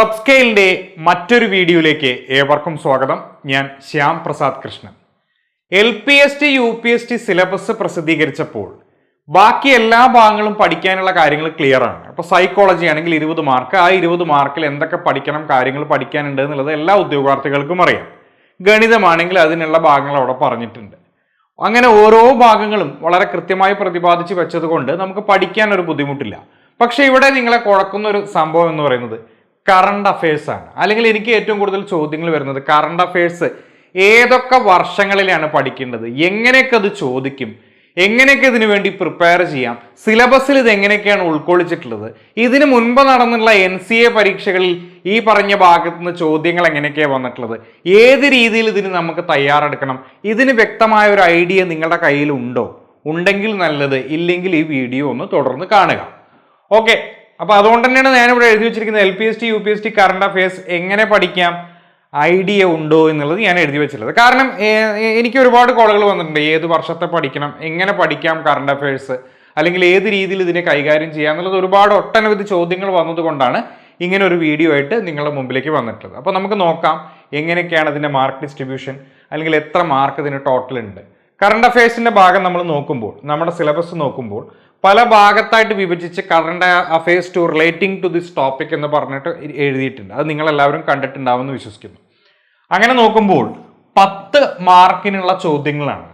പ്രബ് സ്കെയിലിന്റെ മറ്റൊരു വീഡിയോയിലേക്ക് ഏവർക്കും സ്വാഗതം. ഞാൻ Shyam Prasad Krishnan. L P S T U P S T syllabus പ്രസിദ്ധീകരിച്ചപ്പോൾ ബാക്കി എല്ലാ ഭാഗങ്ങളും പഠിക്കാനുള്ള കാര്യങ്ങൾ ക്ലിയർ ആണ്. അപ്പോൾ സൈക്കോളജി ആണെങ്കിൽ ഇരുപത് മാർക്ക് ആ ഇരുപത് മാർക്കിൽ എന്തൊക്കെ പഠിക്കണം കാര്യങ്ങൾ പഠിക്കാനുണ്ട് എന്നുള്ളത് എല്ലാ ഉദ്യോഗാർത്ഥികൾക്കും അറിയാം. ഗണിതമാണെങ്കിൽ അതിനുള്ള ഭാഗങ്ങൾ അവിടെ പറഞ്ഞിട്ടുണ്ട്. അങ്ങനെ ഓരോ ഭാഗങ്ങളും വളരെ കൃത്യമായി പ്രതിപാദിച്ച് വെച്ചതുകൊണ്ട് നമുക്ക് പഠിക്കാൻ ഒരു ബുദ്ധിമുട്ടില്ല. പക്ഷേ ഇവിടെ നിങ്ങളെ കുഴക്കുന്ന ഒരു സംഭവം എന്ന് പറയുന്നത് കറണ്ട് അഫയേഴ്സ് ആണ്. അല്ലെങ്കിൽ എനിക്ക് ഏറ്റവും കൂടുതൽ ചോദ്യങ്ങൾ വരുന്നത് കറണ്ട് അഫയേഴ്സ് ഏതൊക്കെ വർഷങ്ങളിലാണ് പഠിക്കേണ്ടത്? എങ്ങനെയൊക്കെ അത് ചോദിക്കും? എങ്ങനെയൊക്കെ ഇതിനു വേണ്ടി പ്രിപ്പയർ ചെയ്യാം? സിലബസിൽ ഇത് എങ്ങനെയൊക്കെയാണ് ഉൾക്കൊള്ളിച്ചിട്ടുള്ളത്? ഇതിനു മുൻപ് നടന്നുള്ള എൻ സി എ പരീക്ഷകളിൽ ഈ പറഞ്ഞ ഭാഗത്ത് നിന്ന് ചോദ്യങ്ങൾ എങ്ങനെയൊക്കെയാണ് വന്നിട്ടുള്ളത്? ഏത് രീതിയിൽ ഇതിന് നമുക്ക് തയ്യാറെടുക്കണം? ഇതിന് വ്യക്തമായ ഒരു ഐഡിയ നിങ്ങളുടെ കയ്യിൽ ഉണ്ടോ ഉണ്ടെങ്കിൽ നല്ലത്. ഇല്ലെങ്കിൽ ഈ വീഡിയോ ഒന്ന് തുടർന്ന് കാണുക. ഓക്കെ അപ്പൊ അതുകൊണ്ട് തന്നെയാണ് ഞാനിവിടെ എഴുതി വെച്ചിരിക്കുന്നത് L P S T U P S T current affairs എങ്ങനെ പഠിക്കാം ഐഡിയ ഉണ്ടോ എന്നുള്ളത് ഞാൻ എഴുതി വെച്ചിട്ടുള്ളത്. കാരണം എനിക്ക് ഒരുപാട് കോളുകൾ വന്നിട്ടുണ്ട്. ഏത് വർഷത്തെ പഠിക്കണം എങ്ങനെ പഠിക്കാം കറണ്ട് അഫയേഴ്സ് അല്ലെങ്കിൽ ഏത് രീതിയിൽ ഇതിനെ കൈകാര്യം ചെയ്യാം എന്നുള്ളത് ഒരുപാട് ഒട്ടനവധി ചോദ്യങ്ങൾ വന്നതുകൊണ്ടാണ് ഇങ്ങനെ ഒരു വീഡിയോ ആയിട്ട് നിങ്ങളുടെ മുമ്പിലേക്ക് വന്നിട്ടുള്ളത്. അപ്പോൾ നമുക്ക് നോക്കാം എങ്ങനെയൊക്കെയാണ് ഇതിന്റെ മാർക്ക് ഡിസ്ട്രിബ്യൂഷൻ അല്ലെങ്കിൽ എത്ര മാർക്ക് ഇതിന് ടോട്ടൽ ഉണ്ട്? കറണ്ട് അഫയേഴ്സിന്റെ ഭാഗം നമ്മൾ നോക്കുമ്പോൾ നമ്മുടെ സിലബസ് നോക്കുമ്പോൾ പല ഭാഗത്തായിട്ട് വിഭജിച്ച് current affairs to relating to this topic എന്ന് പറഞ്ഞിട്ട് എഴുതിയിട്ടുണ്ട്. അത് നിങ്ങൾ എല്ലാവരും കണ്ടിട്ടുണ്ടാവുമെന്ന് വിശ്വസിക്കുന്നു. അങ്ങനെ നോക്കുമ്പോൾ പത്ത് മാർക്കിനുള്ള ചോദ്യങ്ങളാണ്.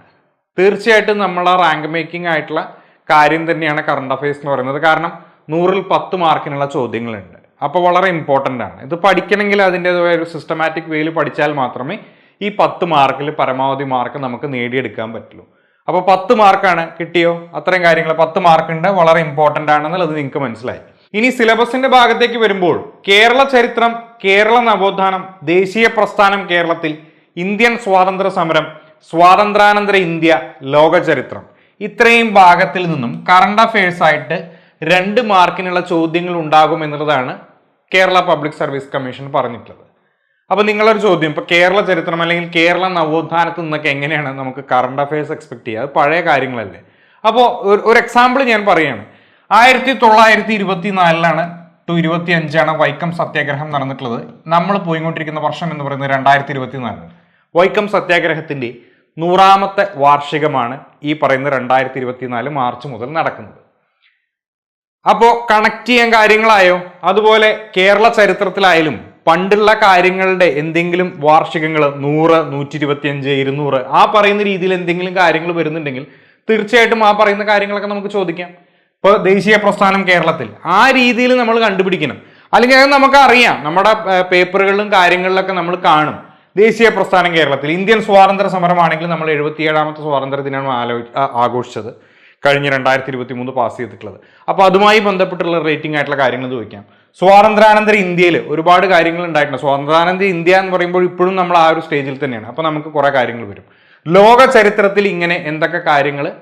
തീർച്ചയായിട്ടും നമ്മളെ റാങ്ക് മേക്കിംഗ് ആയിട്ടുള്ള കാര്യം തന്നെയാണ് കറണ്ട് അഫയേഴ്സ് എന്ന് പറയുന്നത്. കാരണം നൂറിൽ പത്ത് മാർക്കിനുള്ള ചോദ്യങ്ങളുണ്ട്. അപ്പോൾ വളരെ ഇമ്പോർട്ടന്റ് ആണ്. ഇത് പഠിക്കണമെങ്കിൽ അതിന്റെതായ ഒരു സിസ്റ്റമാറ്റിക് വേയിൽ പഠിച്ചാൽ മാത്രമേ ഈ പത്ത് മാർക്കിൽ പരമാവധി മാർക്ക് നമുക്ക് നേടിയെടുക്കാൻ പറ്റുള്ളൂ. അപ്പോൾ പത്ത് മാർക്കാണ് കിട്ടിയോ? അത്രയും കാര്യങ്ങൾ പത്ത് മാർക്കുണ്ട് വളരെ ഇമ്പോർട്ടന്റ് ആണെന്നുള്ളത് നിങ്ങൾക്ക് മനസ്സിലായി. ഇനി സിലബസിന്റെ ഭാഗത്തേക്ക് വരുമ്പോൾ കേരള ചരിത്രം കേരള നവോത്ഥാനം ദേശീയ പ്രസ്ഥാനം കേരളത്തിൽ ഇന്ത്യൻ സ്വാതന്ത്ര്യ സമരം സ്വാതന്ത്ര്യാനന്തര ഇന്ത്യ ലോക ചരിത്രം. ഇത്രയും ഭാഗത്തിൽ നിന്നും കറണ്ട് അഫയേഴ്സ് ആയിട്ട് രണ്ട് മാർക്കിനുള്ള ചോദ്യങ്ങൾ ഉണ്ടാകും എന്നുള്ളതാണ് കേരള പബ്ലിക് സർവീസ് കമ്മീഷൻ പറഞ്ഞിട്ടുള്ളത്. അപ്പൊ നിങ്ങളൊരു ചോദ്യം. ഇപ്പൊ കേരള ചരിത്രം അല്ലെങ്കിൽ കേരള നവോത്ഥാനത്ത് നിന്നൊക്കെ എങ്ങനെയാണ് നമുക്ക് കറണ്ട് അഫയേഴ്സ് എക്സ്പെക്ട് ചെയ്യുക അത് പഴയ കാര്യങ്ങളല്ലേ. അപ്പോൾ ഒരു എക്സാമ്പിൾ ഞാൻ പറയുകയാണ് ആയിരത്തി തൊള്ളായിരത്തി ഇരുപത്തി നാലിലാണ് ടു ഇരുപത്തി അഞ്ചാണ് വൈക്കം സത്യാഗ്രഹം നടന്നിട്ടുള്ളത്. നമ്മൾ പോയിക്കൊണ്ടിരിക്കുന്ന വർഷം എന്ന് പറയുന്നത് രണ്ടായിരത്തി ഇരുപത്തി നാലിന് വൈക്കം സത്യാഗ്രഹത്തിന്റെ നൂറാമത്തെ വാർഷികമാണ് ഈ പറയുന്ന രണ്ടായിരത്തി ഇരുപത്തി നാല് മാർച്ച് മുതൽ നടക്കുന്നത്. അപ്പോൾ കണക്ട് ചെയ്യാൻ കാര്യങ്ങളായോ? അതുപോലെ കേരള ചരിത്രത്തിലായാലും പണ്ടുള്ള കാര്യങ്ങളുടെ എന്തെങ്കിലും വാർഷികങ്ങൾ നൂറ് നൂറ്റി ഇരുപത്തിയഞ്ച് ഇരുന്നൂറ് ആ പറയുന്ന രീതിയിൽ എന്തെങ്കിലും കാര്യങ്ങൾ വരുന്നുണ്ടെങ്കിൽ തീർച്ചയായിട്ടും ആ പറയുന്ന കാര്യങ്ങളൊക്കെ നമുക്ക് ചോദിക്കാം. ഇപ്പോൾ ദേശീയ പ്രസ്ഥാനം കേരളത്തിൽ ആ രീതിയിൽ നമ്മൾ കണ്ടുപിടിക്കണം. അല്ലെങ്കിൽ അത് നമുക്ക് അറിയാം നമ്മുടെ പേപ്പറുകളിലും കാര്യങ്ങളിലൊക്കെ നമ്മൾ കാണും. ദേശീയ പ്രസ്ഥാനം കേരളത്തിൽ. ഇന്ത്യൻ സ്വാതന്ത്ര്യ സമരമാണെങ്കിൽ നമ്മൾ എഴുപത്തിയേഴാമത്തെ സ്വാതന്ത്ര്യ ദിനമാണ് ആലോ ആഘോഷിച്ചത്. കഴിഞ്ഞ രണ്ടായിരത്തി ഇരുപത്തി മൂന്ന് പാസ് ചെയ്തിട്ടുള്ളത്. അപ്പോൾ അതുമായി ബന്ധപ്പെട്ടുള്ള റേറ്റിംഗ് ആയിട്ടുള്ള കാര്യങ്ങൾ ചോദിക്കാം. സ്വാതന്ത്ര്യാനന്തര ഇന്ത്യയിൽ ഒരുപാട് കാര്യങ്ങൾ ഉണ്ടായിട്ടുണ്ട്. സ്വാതന്ത്ര്യാനന്തര ഇന്ത്യ എന്ന് പറയുമ്പോൾ ഇപ്പോഴും നമ്മൾ ആ ഒരു സ്റ്റേജിൽ തന്നെയാണ്. അപ്പോൾ നമുക്ക് കുറേ കാര്യങ്ങൾ വരും. ലോക ചരിത്രത്തിൽ ഇങ്ങനെ എന്തൊക്കെ കാര്യങ്ങൾ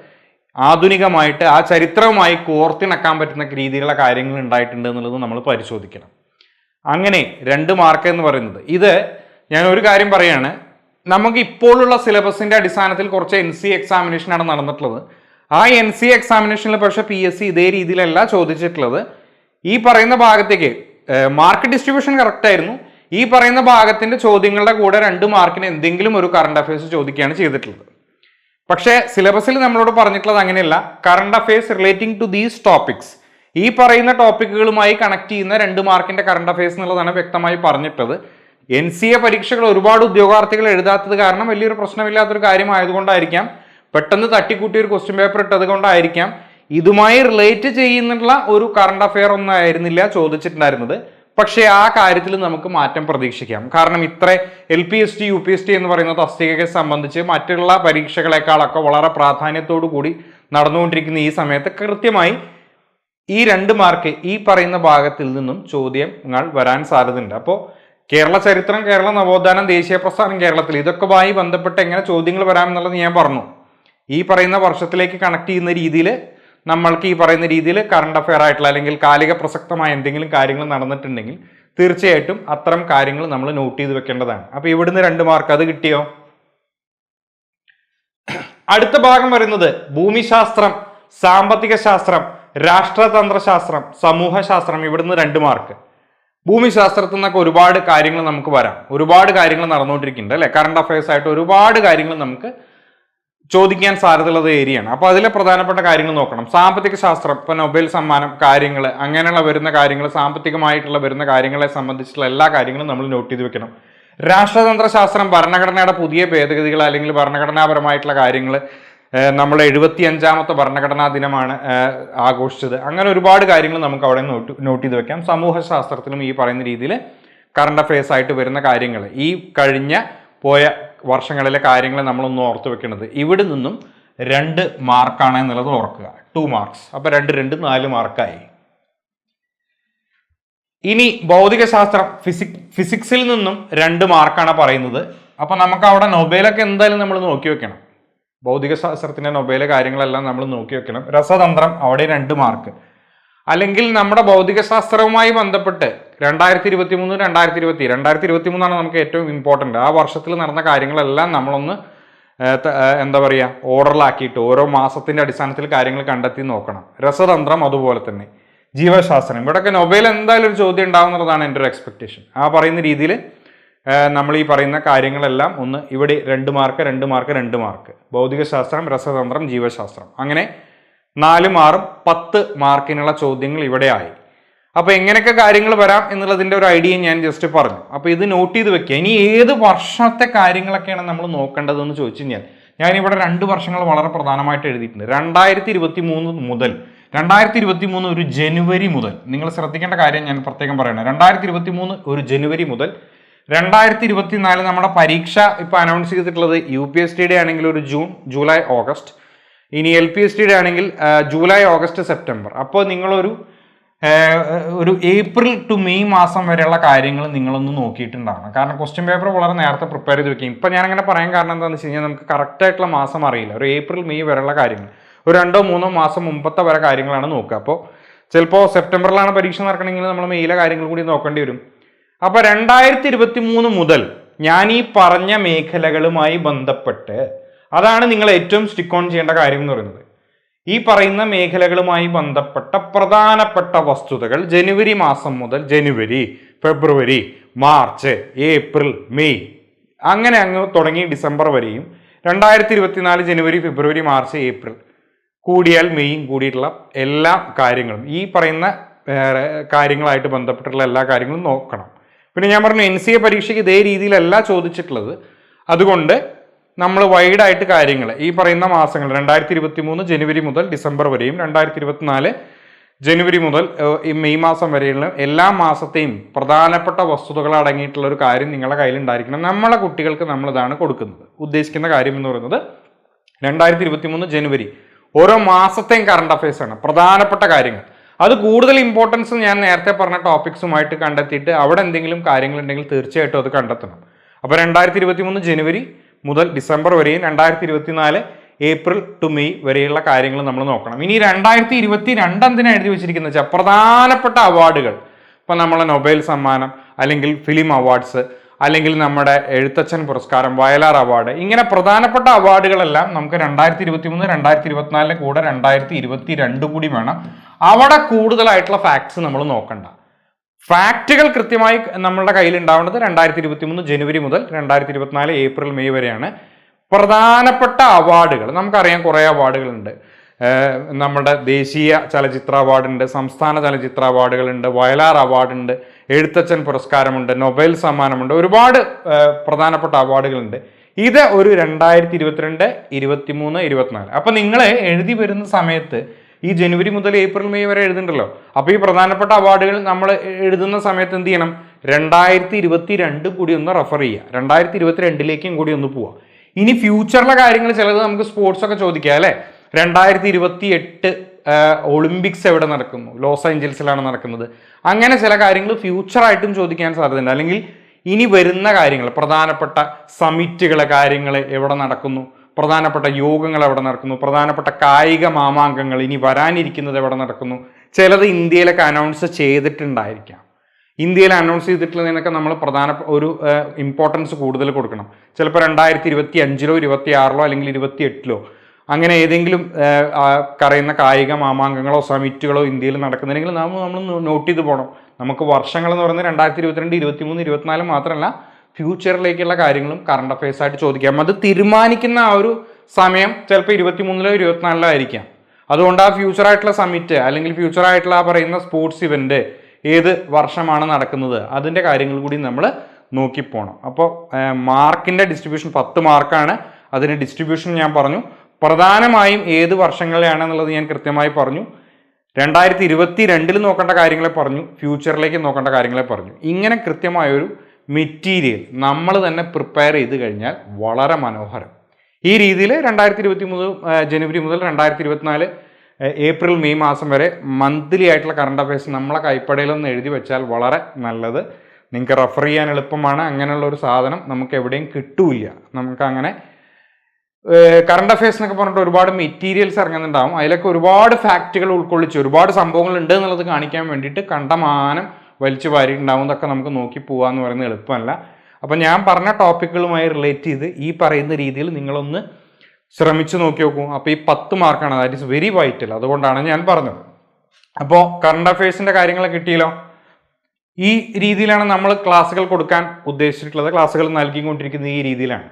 ആധുനികമായിട്ട് ആ ചരിത്രവുമായി കോർത്തിണക്കാൻ പറ്റുന്ന രീതിയിലുള്ള കാര്യങ്ങൾ ഉണ്ടായിട്ടുണ്ട് എന്നുള്ളത് നമ്മൾ പരിശോധിക്കണം. അങ്ങനെ രണ്ട് മാർക്ക് എന്ന് പറയുന്നത്. ഇത് ഞാൻ ഒരു കാര്യം പറയാണ്. നമുക്ക് ഇപ്പോഴുള്ള സിലബസിന്റെ അടിസ്ഥാനത്തിൽ കുറച്ച് എൻ സി എക്സാമിനേഷനാണ് നടന്നിട്ടുള്ളത്. ആ എൻ സി എക്സാമിനേഷനിൽ പക്ഷേ പി എസ് സി ഇതേ രീതിയിലല്ല ചോദിച്ചിട്ടുള്ളത്. ഈ പറയുന്ന ഭാഗത്തേക്ക് മാർക്ക് ഡിസ്ട്രിബ്യൂഷൻ കറക്റ്റ് ആയിരുന്നു. ഈ പറയുന്ന ഭാഗത്തിന്റെ ചോദ്യങ്ങളുടെ കൂടെ രണ്ട് മാർക്കിന് എന്തെങ്കിലും ഒരു കറണ്ട് അഫയേഴ്സ് ചോദിക്കുകയാണ് ചെയ്തിട്ടുള്ളത്. പക്ഷേ സിലബസിൽ നമ്മളോട് പറഞ്ഞിട്ടുള്ളത് അങ്ങനെയല്ല. Current affairs relating to these topics ഈ പറയുന്ന ടോപ്പിക്കുകളുമായി കണക്ട് ചെയ്യുന്ന രണ്ട് മാർക്കിന്റെ കറണ്ട് അഫയേഴ്സ് എന്നുള്ളതാണ് വ്യക്തമായി പറഞ്ഞിട്ടുള്ളത്. എൻ സി എ പരീക്ഷകൾ ഒരുപാട് ഉദ്യോഗാർത്ഥികൾ എഴുതാത്തത് കാരണം വലിയൊരു പ്രശ്നമില്ലാത്തൊരു കാര്യമായതുകൊണ്ടായിരിക്കാം. പെട്ടെന്ന് തട്ടിക്കൂട്ടി ഒരു ക്വസ്റ്റ്യൻ പേപ്പർ ഇട്ടത് കൊണ്ടായിരിക്കാം. ഇതുമായി റിലേറ്റ് ചെയ്യുന്നുള്ള ഒരു കറണ്ട് അഫെയർ ഒന്നും ആയിരുന്നില്ല ചോദിച്ചിട്ടുണ്ടായിരുന്നത്. പക്ഷേ ആ കാര്യത്തിൽ നമുക്ക് മാറ്റം പ്രതീക്ഷിക്കാം. കാരണം ഇത്ര L P S T U P S T എന്ന് പറയുന്ന തസ്തികയെ സംബന്ധിച്ച് മറ്റുള്ള പരീക്ഷകളെക്കാളൊക്കെ വളരെ പ്രാധാന്യത്തോടു കൂടി നടന്നുകൊണ്ടിരിക്കുന്ന ഈ സമയത്ത് കൃത്യമായി ഈ രണ്ട് മാർക്ക് ഈ പറയുന്ന ഭാഗത്തിൽ നിന്നും ചോദ്യങ്ങൾ വരാൻ സാധ്യതയുണ്ട്. അപ്പോൾ കേരള ചരിത്രം കേരള നവോത്ഥാനം ദേശീയ പ്രസ്ഥാനം കേരളത്തിൽ ഇതൊക്കെയുമായി ബന്ധപ്പെട്ട് എങ്ങനെ ചോദ്യങ്ങൾ വരാമെന്നുള്ളത് ഞാൻ പറഞ്ഞു. ഈ പറയുന്ന വർഷത്തിലേക്ക് കണക്ട് ചെയ്യുന്ന രീതിയിൽ നമ്മൾക്ക് ഈ പറയുന്ന രീതിയിൽ കറണ്ട് അഫെയർ ആയിട്ടുള്ള അല്ലെങ്കിൽ കാലിക പ്രസക്തമായ എന്തെങ്കിലും കാര്യങ്ങൾ നടന്നിട്ടുണ്ടെങ്കിൽ തീർച്ചയായിട്ടും അത്തരം കാര്യങ്ങൾ നമ്മൾ നോട്ട് ചെയ്ത് വെക്കേണ്ടതാണ്. അപ്പോൾ ഇവിടുന്ന് രണ്ട് മാർക്ക് അത് കിട്ടിയോ? അടുത്ത ഭാഗം വരുന്നത് ഭൂമിശാസ്ത്രം സാമ്പത്തിക ശാസ്ത്രം രാഷ്ട്രതന്ത്രശാസ്ത്രം സമൂഹശാസ്ത്രം ഇവിടുന്ന് രണ്ട് മാർക്ക് ഭൂമിശാസ്ത്രത്തിൽ നിന്നൊക്കെ ഒരുപാട് കാര്യങ്ങൾ നമുക്ക് വരാം. ഒരുപാട് കാര്യങ്ങൾ നടന്നുകൊണ്ടിരിക്കുന്നുണ്ട് അല്ലെ? കറണ്ട് അഫയേഴ്സ് ആയിട്ട് ഒരുപാട് കാര്യങ്ങൾ നമുക്ക് ചോദിക്കാൻ സാധ്യതയുള്ളത് ഏരിയയാണ്. അപ്പോൾ അതിലെ പ്രധാനപ്പെട്ട കാര്യങ്ങൾ നോക്കണം. സാമ്പത്തിക ശാസ്ത്രം ഇപ്പൊ നൊബേൽ സമ്മാനം കാര്യങ്ങൾ അങ്ങനെയുള്ള വരുന്ന കാര്യങ്ങൾ സാമ്പത്തികമായിട്ടുള്ള വരുന്ന കാര്യങ്ങളെ സംബന്ധിച്ചുള്ള എല്ലാ കാര്യങ്ങളും നമ്മൾ നോട്ട് ചെയ്ത് വെക്കണം. രാഷ്ട്രതന്ത്ര ശാസ്ത്രം ഭരണഘടനയുടെ പുതിയ ഭേദഗതികൾ അല്ലെങ്കിൽ ഭരണഘടനാപരമായിട്ടുള്ള കാര്യങ്ങൾ നമ്മൾ എഴുപത്തി അഞ്ചാമത്തെ ഭരണഘടനാ ദിനമാണ് ആഘോഷിച്ചത്. അങ്ങനെ ഒരുപാട് കാര്യങ്ങൾ നമുക്ക് അവിടെ നോട്ട് നോട്ട് ചെയ്ത് വെക്കാം. സമൂഹ ശാസ്ത്രത്തിലും ഈ പറയുന്ന രീതിയിൽ കറണ്ട് അഫയേഴ്സ് ആയിട്ട് വരുന്ന കാര്യങ്ങൾ ഈ കഴിഞ്ഞ പോയ വർഷങ്ങളിലെ കാര്യങ്ങൾ നമ്മളൊന്ന് ഓർത്ത് വെക്കുന്നത് ഇവിടെ നിന്നും രണ്ട് മാർക്കാണ് എന്നുള്ളത് ഓർക്കുക. ടു മാർക്സ് അപ്പോൾ രണ്ട് രണ്ട് നാല് മാർക്കായി. ഇനി ഭൗതികശാസ്ത്രം ഫിസിക് ഫിസിക്സിൽ നിന്നും രണ്ട് മാർക്കാണ് പറയുന്നത്. അപ്പോൾ നമുക്ക് അവിടെ നൊബേലൊക്കെ എന്തായാലും നമ്മൾ നോക്കി വെക്കണം. ഭൗതികശാസ്ത്രത്തിന്റെ നൊബേല കാര്യങ്ങളെല്ലാം നമ്മൾ നോക്കി വെക്കണം. രസതന്ത്രം അവിടെ രണ്ട് മാർക്ക്. അല്ലെങ്കിൽ നമ്മുടെ ഭൗതികശാസ്ത്രവുമായി ബന്ധപ്പെട്ട് രണ്ടായിരത്തി ഇരുപത്തി മൂന്ന് രണ്ടായിരത്തി ഇരുപത്തി രണ്ടായിരത്തി ഇരുപത്തി മൂന്നാണ് നമുക്ക് ഏറ്റവും ഇമ്പോർട്ടന്റ് ആ വർഷത്തിൽ നടന്ന കാര്യങ്ങളെല്ലാം നമ്മളൊന്ന് എന്താ പറയുക ഓർഡറിലാക്കിയിട്ട് ഓരോ മാസത്തിന്റെ അടിസ്ഥാനത്തിൽ കാര്യങ്ങൾ കണ്ടെത്തി നോക്കണം. രസതന്ത്രം അതുപോലെ തന്നെ. ജീവശാസ്ത്രം. ഇവിടെയൊക്കെ നൊബേൽ എന്തായാലും ഒരു ചോദ്യം ഉണ്ടാവുന്നതാണ് എന്റെ ഒരു എക്സ്പെക്ടേഷൻ ആ പറയുന്ന രീതിയിൽ നമ്മൾ ഈ പറയുന്ന കാര്യങ്ങളെല്ലാം ഒന്ന് ഇവിടെ രണ്ട് മാർക്ക് രണ്ട് മാർക്ക് രണ്ട് മാർക്ക് ഭൗതികശാസ്ത്രം രസതന്ത്രം ജീവശാസ്ത്രം. അങ്ങനെ നാല് മാറും പത്ത് മാർക്കിനുള്ള ചോദ്യങ്ങൾ ഇവിടെ ആയി അപ്പൊ എങ്ങനെയൊക്കെ കാര്യങ്ങൾ വരാം എന്നുള്ളതിന്റെ ഒരു ഐഡിയ ഞാൻ ജസ്റ്റ് പറഞ്ഞു. അപ്പൊ ഇത് നോട്ട് ചെയ്ത് വെക്കുക. ഇനി ഏത് വർഷത്തെ കാര്യങ്ങളൊക്കെയാണ് നമ്മൾ നോക്കേണ്ടതെന്ന് ചോദിച്ചു കഴിഞ്ഞാൽ ഞാനിവിടെ രണ്ട് വർഷങ്ങൾ വളരെ പ്രധാനമായിട്ട് എഴുതിയിട്ടുണ്ട്. രണ്ടായിരത്തി ഇരുപത്തി മൂന്ന് മുതൽ രണ്ടായിരത്തി ഇരുപത്തി മൂന്ന് ഒരു ജനുവരി മുതൽ നിങ്ങൾ ശ്രദ്ധിക്കേണ്ട കാര്യം ഞാൻ പ്രത്യേകം പറയണം. രണ്ടായിരത്തി ഇരുപത്തി മൂന്ന് ഒരു ജനുവരി മുതൽ രണ്ടായിരത്തി ഇരുപത്തി നാല് നമ്മുടെ പരീക്ഷ ഇപ്പോൾ അനൗൺസ് ചെയ്തിട്ടുള്ളത് യു പി എസ് ടിയുടെ ആണെങ്കിൽ ഒരു ജൂൺ ജൂലൈ ഓഗസ്റ്റ്. ഇനി എൽ പി എസ് ടിയുടെ ആണെങ്കിൽ ജൂലൈ ഓഗസ്റ്റ് സെപ്റ്റംബർ. അപ്പോൾ നിങ്ങളൊരു ഒരു ഏപ്രിൽ ടു മെയ് മാസം വരെയുള്ള കാര്യങ്ങൾ നിങ്ങളൊന്ന് നോക്കിയിട്ടുണ്ടാകണം കാരണം ക്വസ്റ്റ്യൻ പേപ്പർ വളരെ നേരത്തെ പ്രിപ്പയർ ചെയ്ത് വെക്കും. ഇപ്പം ഞാനങ്ങനെ പറയാൻ കാരണം എന്താണെന്ന് വെച്ച് കഴിഞ്ഞാൽ നമുക്ക് കറക്റ്റ് ആയിട്ടുള്ള മാസം അറിയില്ല. ഒരു ഏപ്രിൽ മെയ് വരെയുള്ള കാര്യങ്ങൾ. ഒരു രണ്ടോ മൂന്നോ മാസം മുമ്പത്തെ വരെ കാര്യങ്ങളാണ് നോക്കുക. അപ്പോൾ ചിലപ്പോൾ സെപ്റ്റംബറിലാണ് പരീക്ഷ നടക്കണമെങ്കിൽ നമ്മൾ മെയ്യിലെ കാര്യങ്ങൾ കൂടി നോക്കേണ്ടി വരും. അപ്പോൾ രണ്ടായിരത്തി ഇരുപത്തി മൂന്ന് മുതൽ ഞാൻ ഈ പറഞ്ഞ മേഖലകളുമായി ബന്ധപ്പെട്ട് അതാണ് നിങ്ങൾ ഏറ്റവും സ്റ്റിക്ക് ഓൺ ചെയ്യേണ്ട കാര്യം എന്ന് പറയുന്നത്. ഈ പറയുന്ന മേഖലകളുമായി ബന്ധപ്പെട്ട പ്രധാനപ്പെട്ട വസ്തുതകൾ ജനുവരി മാസം മുതൽ ജനുവരി ഫെബ്രുവരി മാർച്ച് ഏപ്രിൽ മെയ് അങ്ങനെ അങ്ങ് തുടങ്ങി ഡിസംബർ വരെയും രണ്ടായിരത്തി ഇരുപത്തിനാല് ജനുവരി ഫെബ്രുവരി മാർച്ച് ഏപ്രിൽ കൂടിയാൽ മെയ്യും കൂടിയിട്ടുള്ള എല്ലാ കാര്യങ്ങളും. ഈ പറയുന്ന കാര്യങ്ങളായിട്ട് ബന്ധപ്പെട്ടുള്ള എല്ലാ കാര്യങ്ങളും നോക്കണം. പിന്നെ ഞാൻ പറഞ്ഞു എൻ സി എ പരീക്ഷയ്ക്ക് ഇതേ രീതിയിലല്ല ചോദിച്ചിട്ടുള്ളത്. അതുകൊണ്ട് നമ്മൾ വൈഡായിട്ട് കാര്യങ്ങൾ. ഈ പറയുന്ന മാസങ്ങൾ രണ്ടായിരത്തി ഇരുപത്തി മൂന്ന് ജനുവരി മുതൽ ഡിസംബർ വരെയും രണ്ടായിരത്തി ഇരുപത്തിനാല് ജനുവരി മുതൽ മെയ് മാസം വരെയുള്ള എല്ലാ മാസത്തെയും പ്രധാനപ്പെട്ട വസ്തുതകൾ അടങ്ങിയിട്ടുള്ള ഒരു കാര്യം നിങ്ങളുടെ കയ്യിൽ ഉണ്ടായിരിക്കണം. നമ്മളെ കുട്ടികൾക്ക് നമ്മളിതാണ് കൊടുക്കുന്നത്. ഉദ്ദേശിക്കുന്ന കാര്യം എന്ന് പറയുന്നത് രണ്ടായിരത്തി ഇരുപത്തി മൂന്ന് ജനുവരി ഓരോ മാസത്തെയും കറണ്ട് അഫയേഴ്സ് ആണ്. പ്രധാനപ്പെട്ട കാര്യങ്ങൾ. അത് കൂടുതൽ ഇമ്പോർട്ടൻസ് ഞാൻ നേരത്തെ പറഞ്ഞ ടോപ്പിക്സുമായിട്ട് കണ്ടെത്തിയിട്ട് അവിടെ എന്തെങ്കിലും കാര്യങ്ങളുണ്ടെങ്കിൽ തീർച്ചയായിട്ടും അത് കണ്ടെത്തണം. അപ്പോൾ രണ്ടായിരത്തി ഇരുപത്തി മൂന്ന് ജനുവരി മുതൽ ഡിസംബർ വരെയും രണ്ടായിരത്തി ഇരുപത്തിനാല് ഏപ്രിൽ ടു മെയ് വരെയുള്ള കാര്യങ്ങൾ നമ്മൾ നോക്കണം. ഇനി രണ്ടായിരത്തി ഇരുപത്തി രണ്ടാം എന്തിനാണ് എഴുതി വെച്ചിരിക്കുന്നത്? വെച്ചാൽ പ്രധാനപ്പെട്ട അവാർഡുകൾ. ഇപ്പം നമ്മളെ നൊബേൽ സമ്മാനം അല്ലെങ്കിൽ ഫിലിം അവാർഡ്സ് അല്ലെങ്കിൽ നമ്മുടെ എഴുത്തച്ഛൻ പുരസ്കാരം വയലാർ അവാർഡ് ഇങ്ങനെ പ്രധാനപ്പെട്ട അവാർഡുകളെല്ലാം നമുക്ക് രണ്ടായിരത്തി ഇരുപത്തി മൂന്ന് രണ്ടായിരത്തി ഇരുപത്തിനാലിന് കൂടെ രണ്ടായിരത്തി ഇരുപത്തി രണ്ട് കൂടി വേണം. അവിടെ കൂടുതലായിട്ടുള്ള ഫാക്ട്സ് നമ്മൾ നോക്കണ്ട. ഫാക്റ്റുകൾ കൃത്യമായി നമ്മളുടെ കയ്യിൽ ഉണ്ടാവേണ്ടത് രണ്ടായിരത്തി ഇരുപത്തി മൂന്ന് ജനുവരി മുതൽ രണ്ടായിരത്തി ഇരുപത്തിനാല് ഏപ്രിൽ മെയ് വരെയാണ്. പ്രധാനപ്പെട്ട അവാർഡുകൾ നമുക്കറിയാം കുറേ അവാർഡുകളുണ്ട്. നമ്മുടെ ദേശീയ ചലച്ചിത്ര അവാർഡുണ്ട് സംസ്ഥാന ചലച്ചിത്ര അവാർഡുകളുണ്ട് വയലാർ അവാർഡുണ്ട് എഴുത്തച്ഛൻ പുരസ്കാരമുണ്ട് നൊബേൽ സമ്മാനമുണ്ട് ഒരുപാട് പ്രധാനപ്പെട്ട അവാർഡുകളുണ്ട്. ഇത് ഒരു രണ്ടായിരത്തി ഇരുപത്തിരണ്ട് ഇരുപത്തിമൂന്ന് ഇരുപത്തിനാല്. അപ്പം നിങ്ങൾ എഴുതി വരുന്ന സമയത്ത് ഈ ജനുവരി മുതൽ ഏപ്രിൽ മെയ് വരെ എഴുതുന്നുണ്ടല്ലോ. അപ്പോൾ ഈ പ്രധാനപ്പെട്ട അവാർഡുകൾ നമ്മൾ എഴുതുന്ന സമയത്ത് എന്ത് ചെയ്യണം? രണ്ടായിരത്തി ഇരുപത്തി രണ്ട് കൂടി ഒന്ന് റെഫർ ചെയ്യുക. രണ്ടായിരത്തി ഇരുപത്തി രണ്ടിലേക്കും കൂടി ഒന്ന് പോവാം ഇനി ഫ്യൂച്ചറിലെ കാര്യങ്ങൾ ചിലത് നമുക്ക് സ്പോർട്സ് ഒക്കെ ചോദിക്കാം അല്ലേ? രണ്ടായിരത്തി ഇരുപത്തി എട്ട് ഒളിമ്പിക്സ് എവിടെ നടക്കുന്നു? ലോസ് ഏഞ്ചൽസിലാണ് നടക്കുന്നത്. അങ്ങനെ ചില കാര്യങ്ങൾ ഫ്യൂച്ചറായിട്ടും ചോദിക്കാൻ സാധ്യതയുണ്ട്. അല്ലെങ്കിൽ ഇനി വരുന്ന കാര്യങ്ങൾ പ്രധാനപ്പെട്ട സമിറ്റുകളെ കാര്യങ്ങൾ എവിടെ നടക്കുന്നു? പ്രധാനപ്പെട്ട യോഗങ്ങൾ എവിടെ നടക്കുന്നു. പ്രധാനപ്പെട്ട കായിക മാമാങ്കങ്ങൾ ഇനി വരാനിരിക്കുന്നത് എവിടെ നടക്കുന്നു? ചിലത് ഇന്ത്യയിലൊക്കെ അനൗൺസ് ചെയ്തിട്ടുണ്ടായിരിക്കാം. ഇന്ത്യയിൽ അനൗൺസ് ചെയ്തിട്ടുള്ളതിനൊക്കെ നമ്മൾ പ്രധാന ഒരു ഇമ്പോർട്ടൻസ് കൂടുതൽ കൊടുക്കണം. ചിലപ്പോൾ രണ്ടായിരത്തി ഇരുപത്തി അഞ്ചിലോ ഇരുപത്തി ആറിലോ അല്ലെങ്കിൽ ഇരുപത്തി എട്ടിലോ അങ്ങനെ ഏതെങ്കിലും കറയുന്ന കായിക മാമാങ്കങ്ങളോ സമിറ്റുകളോ ഇന്ത്യയിൽ നടക്കുന്നുണ്ടെങ്കിൽ നാം നമ്മൾ നോട്ട് ചെയ്ത് പോകണം നമുക്ക് വർഷങ്ങൾ എന്ന് പറയുന്നത് രണ്ടായിരത്തി ഇരുപത്തിരണ്ട് ഇരുപത്തി മൂന്ന് ഇരുപത്തിനാല് മാത്രമല്ല ഫ്യൂച്ചറിലേക്കുള്ള കാര്യങ്ങളും കറണ്ട് അഫയേഴ്സ് ആയിട്ട് ചോദിക്കാം. അത് തീരുമാനിക്കുന്ന ആ ഒരു സമയം ചിലപ്പോൾ ഇരുപത്തി മൂന്നിലോ ഇരുപത്തിനാലിലോ ആയിരിക്കാം. അതുകൊണ്ട് ആ ഫ്യൂച്ചർ ആയിട്ടുള്ള സമിറ്റ് അല്ലെങ്കിൽ ഫ്യൂച്ചർ ആയിട്ടുള്ള ആ പറയുന്ന സ്പോർട്സ് ഇവന്റ് ഏത് വർഷമാണ് നടക്കുന്നത് അതിന്റെ കാര്യങ്ങൾ കൂടി നമ്മൾ നോക്കിപ്പോണം. അപ്പോൾ മാർക്കിന്റെ ഡിസ്ട്രിബ്യൂഷൻ പത്ത് മാർക്കാണ്. അതിന്റെ ഡിസ്ട്രിബ്യൂഷൻ ഞാൻ പറഞ്ഞു. പ്രധാനമായും ഏത് വർഷങ്ങളിലാണെന്നുള്ളത് ഞാൻ കൃത്യമായി പറഞ്ഞു. രണ്ടായിരത്തി ഇരുപത്തി രണ്ടിൽ നോക്കേണ്ട കാര്യങ്ങളെ പറഞ്ഞു. ഫ്യൂച്ചറിലേക്ക് നോക്കേണ്ട കാര്യങ്ങളെ പറഞ്ഞു. ഇങ്ങനെ കൃത്യമായൊരു മെറ്റീരിയൽ നമ്മൾ തന്നെ പ്രിപ്പയർ ചെയ്ത് കഴിഞ്ഞാൽ വളരെ മനോഹരം. ഈ രീതിയിൽ രണ്ടായിരത്തി ഇരുപത്തി മൂന്ന് ജനുവരി മുതൽ രണ്ടായിരത്തി ഇരുപത്തിനാല് ഏപ്രിൽ മെയ് മാസം വരെ മന്ത്ലി ആയിട്ടുള്ള കറണ്ട് അഫയേഴ്സ് നമ്മളെ കൈപ്പടയിലൊന്ന് എഴുതി വെച്ചാൽ വളരെ നല്ലത്. നിങ്ങൾക്ക് റെഫർ ചെയ്യാൻ എളുപ്പമാണ്. അങ്ങനെയുള്ള ഒരു സാധനം നമുക്ക് എവിടെയും കിട്ടൂല നമുക്ക് അങ്ങനെ കറണ്ട് അഫയേഴ്സ് എന്നൊക്കെ പറഞ്ഞിട്ട് ഒരുപാട് മെറ്റീരിയൽസ് ഇറങ്ങുന്നുണ്ടാവും. അതിലൊക്കെ ഒരുപാട് ഫാക്റ്റുകൾ ഉൾക്കൊള്ളിച്ച് ഒരുപാട് സംഭവങ്ങൾ ഉണ്ട് എന്നുള്ളത് കാണിക്കാൻ വേണ്ടിയിട്ട് കണ്ടമാനം വലിച്ചു വാരിയിട്ടുണ്ടാവും ഇതൊക്കെ നമുക്ക് നോക്കി പോകാമെന്ന് പറയുന്നത് എളുപ്പമല്ല. അപ്പം ഞാൻ പറഞ്ഞ ടോപ്പിക്കുകളുമായി റിലേറ്റ് ചെയ്ത് ഈ പറയുന്ന രീതിയിൽ നിങ്ങളൊന്ന് ശ്രമിച്ചു നോക്കി നോക്കൂ. അപ്പോൾ ഈ പത്ത് മാർക്കാണ് ദാറ്റ് ഇസ് വെരി വൈറ്റൽ അതുകൊണ്ടാണ് ഞാൻ പറഞ്ഞത്. അപ്പോൾ കറണ്ട് അഫയേഴ്സിന്റെ കാര്യങ്ങൾ കിട്ടിയല്ലോ. ഈ രീതിയിലാണ് നമ്മൾ ക്ലാസ്സുകൾ കൊടുക്കാൻ ഉദ്ദേശിച്ചിട്ടുള്ളത്. ക്ലാസ്സുകൾ നൽകിക്കൊണ്ടിരിക്കുന്നത് ഈ രീതിയിലാണ്.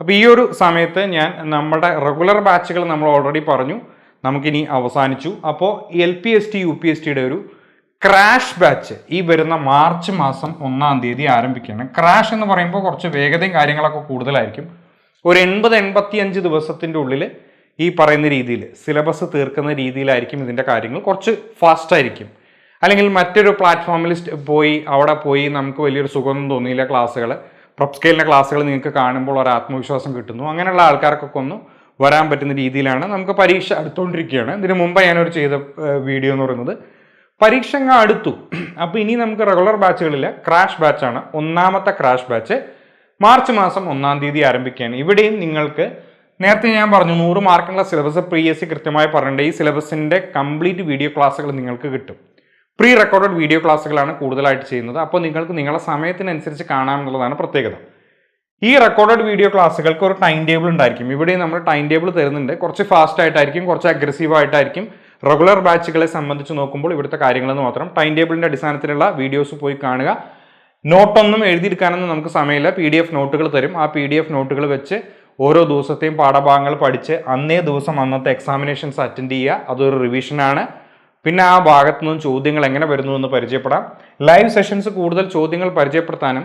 അപ്പോൾ ഈ ഒരു സമയത്ത് ഞാൻ നമ്മുടെ റെഗുലർ ബാച്ചുകൾ നമ്മൾ ഓൾറെഡി പറഞ്ഞു. നമുക്കിനി അവസാനിച്ചു. അപ്പോൾ L P S T U P S ടിയുടെ ഒരു ക്രാഷ് ബാച്ച് ഈ വരുന്ന മാർച്ച് മാസം ഒന്നാം തീയതി ആരംഭിക്കുകയാണ്. ക്രാഷ് എന്ന് പറയുമ്പോൾ കുറച്ച് വേഗതയും കാര്യങ്ങളൊക്കെ കൂടുതലായിരിക്കും. ഒരു എൺപത് എൺപത്തി അഞ്ച് ദിവസത്തിന്റെ ഉള്ളിൽ ഈ പറയുന്ന രീതിയിൽ സിലബസ് തീർക്കുന്ന രീതിയിലായിരിക്കും ഇതിന്റെ കാര്യങ്ങൾ കുറച്ച് ഫാസ്റ്റ് ആയിരിക്കും. അല്ലെങ്കിൽ മറ്റൊരു പ്ലാറ്റ്ഫോമിൽ പോയി അവിടെ പോയി നമുക്ക് വലിയൊരു സുഖമൊന്നും തോന്നിയില്ല ക്ലാസ്സുകൾ. പ്രൊപ് സ്കെയിലിന്റെ ക്ലാസ്സുകൾ നിങ്ങൾക്ക് കാണുമ്പോൾ ഒരു ആത്മവിശ്വാസം കിട്ടുന്നു. അങ്ങനെയുള്ള ആൾക്കാർക്കൊക്കെ ഒന്ന് വരാൻ പറ്റുന്ന രീതിയിലാണ് നമുക്ക് പരീക്ഷ അടുത്തുകൊണ്ടിരിക്കുകയാണ്. ഇതിന് മുമ്പ് ഞാനൊരു ചെയ്ത വീഡിയോ എന്ന് പറയുന്നത് പരീക്ഷ അങ്ങ് അടുത്തു. അപ്പോൾ ഇനി നമുക്ക് റെഗുലർ ബാച്ചുകളില്ല ക്രാഷ് ബാച്ചാണ് ഒന്നാമത്തെ ക്രാഷ് ബാച്ച് മാർച്ച് മാസം ഒന്നാം തീയതി ആരംഭിക്കുകയാണ്. ഇവിടെയും നിങ്ങൾക്ക് നേരത്തെ ഞാൻ പറഞ്ഞു നൂറ് മാർക്കുള്ള സിലബസ് പ്രീ എസ് സി കൃത്യമായി പറഞ്ഞിട്ടുണ്ട്. ഈ സിലബസിന്റെ കംപ്ലീറ്റ് വീഡിയോ ക്ലാസ്സുകൾ നിങ്ങൾക്ക് കിട്ടും. പ്രീ റെക്കോർഡഡ് വീഡിയോ ക്ലാസ്സുകളാണ് കൂടുതലായിട്ട് ചെയ്യുന്നത്. അപ്പോൾ നിങ്ങൾക്ക് നിങ്ങളുടെ സമയത്തിനനുസരിച്ച് കാണാമെന്നുള്ളതാണ് പ്രത്യേകത. ഈ റെക്കോർഡഡ് വീഡിയോ ക്ലാസ്സുകൾക്ക് ഒരു ടൈം ടേബിൾ ഉണ്ടായിരിക്കും. ഇവിടെ നമ്മൾ ടൈം ടേബിൾ തരുന്നുണ്ട്. കുറച്ച് ഫാസ്റ്റ് ആയിട്ടായിരിക്കും കുറച്ച് അഗ്രസീവ് ആയിട്ടായിരിക്കും. റെഗുലർ ബാച്ചുകളെ സംബന്ധിച്ച് നോക്കുമ്പോൾ ഇവിടുത്തെ കാര്യങ്ങളെന്ന് മാത്രം ടൈം ടേബിളിന്റെ അടിസ്ഥാനത്തിലുള്ള വീഡിയോസ് പോയി കാണുക. നോട്ടൊന്നും എഴുതിയെടുക്കാനൊന്നും നമുക്ക് സമയമില്ല. പി ഡി എഫ് നോട്ടുകൾ തരും. ആ പി ഡി എഫ് നോട്ടുകൾ വെച്ച് ഓരോ ദിവസത്തെയും പാഠഭാഗങ്ങൾ പഠിച്ച് അന്നേ ദിവസം അന്നത്തെ എക്സാമിനേഷൻസ് അറ്റൻഡ് ചെയ്യുക. അതൊരു റിവിഷനാണ് പിന്നെ ആ ഭാഗത്തു നിന്നും ചോദ്യങ്ങൾ എങ്ങനെ വരുന്നു എന്ന് പരിചയപ്പെടാം. ലൈവ് സെഷൻസ് കൂടുതൽ ചോദ്യങ്ങൾ പരിചയപ്പെടുത്താനും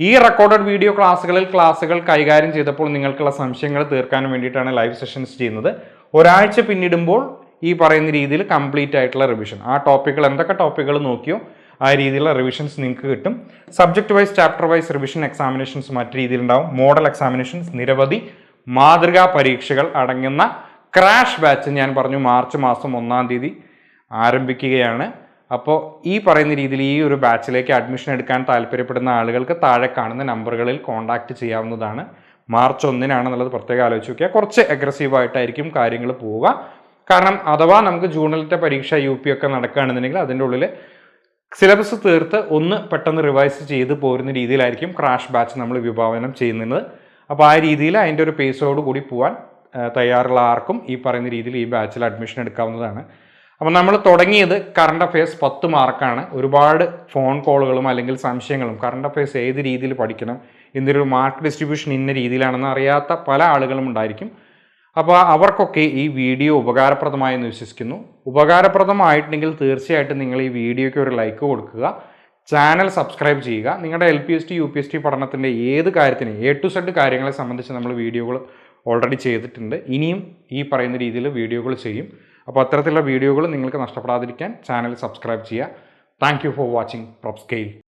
ഈ റെക്കോർഡഡ് വീഡിയോ ക്ലാസ്സുകളിൽ ക്ലാസ്സുകൾ കൈകാര്യം ചെയ്തപ്പോൾ നിങ്ങൾക്കുള്ള സംശയങ്ങൾ തീർക്കാനും വേണ്ടിയിട്ടാണ് ലൈവ് സെഷൻസ് ചെയ്യുന്നത്. ഒരാഴ്ച പിന്നിടുമ്പോൾ ഈ പറയുന്ന രീതിയിൽ കംപ്ലീറ്റ് ആയിട്ടുള്ള റിവിഷൻ ആ ടോപ്പിക്കുകൾ എന്തൊക്കെ ടോപ്പിക്കുകൾ നോക്കിയോ ആ രീതിയിലുള്ള റിവിഷൻസ് നിങ്ങൾക്ക് കിട്ടും. Subject wise chapter wise revision examinations മറ്റു രീതിയിലുണ്ടാവും. മോഡൽ എക്സാമിനേഷൻസ് നിരവധി മാതൃകാ പരീക്ഷകൾ അടങ്ങുന്ന ക്രാഷ് ബാച്ച് ഞാൻ പറഞ്ഞു മാർച്ച് മാസം ഒന്നാം തീയതി ആരംഭിക്കുകയാണ്. അപ്പോൾ ഈ പറയുന്ന രീതിയിൽ ഈ ഒരു ബാച്ചിലേക്ക് അഡ്മിഷൻ എടുക്കാൻ താല്പര്യപ്പെടുന്ന ആളുകൾക്ക് താഴെ കാണുന്ന നമ്പറുകളിൽ കോൺടാക്റ്റ് ചെയ്യാവുന്നതാണ്. മാർച്ച് ഒന്നിനാണെന്നുള്ളത് പ്രത്യേകം ആലോചിച്ച് നോക്കിയാൽ കുറച്ച് അഗ്രസീവായിട്ടായിരിക്കും കാര്യങ്ങൾ പോവുക. കാരണം അഥവാ നമുക്ക് ജൂണിലത്തെ പരീക്ഷ യു പി ഒക്കെ നടക്കുകയാണെന്നുണ്ടെങ്കിൽ അതിന്റെ ഉള്ളിൽ സിലബസ് തീർത്ത് ഒന്ന് പെട്ടെന്ന് റിവൈസ് ചെയ്ത് പോരുന്ന രീതിയിലായിരിക്കും ക്രാഷ് ബാച്ച് നമ്മൾ വിഭാവനം ചെയ്യുന്നത്. അപ്പോൾ ആ രീതിയിൽ അതിന്റെ ഒരു പേസോട് കൂടി പോകാൻ തയ്യാറുള്ള ആർക്കും ഈ പറയുന്ന രീതിയിൽ ഈ ബാച്ചിൽ അഡ്മിഷൻ എടുക്കാവുന്നതാണ്. അപ്പോൾ നമ്മൾ തുടങ്ങിയത് കറണ്ട് അഫയേഴ്സ് പത്ത് മാർക്കാണ് ഒരുപാട് ഫോൺ കോളുകളും അല്ലെങ്കിൽ സംശയങ്ങളും കറണ്ട് അഫയേഴ്സ് ഏത് രീതിയിൽ പഠിക്കണം ഇന്നൊരു മാർക്ക് ഡിസ്ട്രിബ്യൂഷൻ ഇന്ന രീതിയിലാണെന്ന് അറിയാത്ത പല ആളുകളും ഉണ്ടായിരിക്കും. അപ്പോൾ അവർക്കൊക്കെ ഈ വീഡിയോ ഉപകാരപ്രദമായെന്ന് വിശ്വസിക്കുന്നു. ഉപകാരപ്രദമായിട്ടുണ്ടെങ്കിൽ തീർച്ചയായിട്ടും നിങ്ങൾ ഈ വീഡിയോയ്ക്ക് ഒരു ലൈക്ക് കൊടുക്കുക. ചാനൽ സബ്സ്ക്രൈബ് ചെയ്യുക. നിങ്ങളുടെ L P S T U P S T പഠനത്തിന്റെ ഏത് കാര്യത്തിനും എ ടു സെഡ് കാര്യങ്ങളെ സംബന്ധിച്ച് നമ്മൾ വീഡിയോകൾ ഓൾറെഡി ചെയ്തിട്ടുണ്ട്. ഇനിയും ഈ പറയുന്ന രീതിയിൽ വീഡിയോകൾ ചെയ്യും. അപ്പോൾ അത്തരത്തിലുള്ള വീഡിയോകൾ നിങ്ങൾക്ക് നഷ്ടപ്പെടാതിരിക്കാൻ ചാനൽ സബ്സ്ക്രൈബ് ചെയ്യുക. Thank for watching prop scale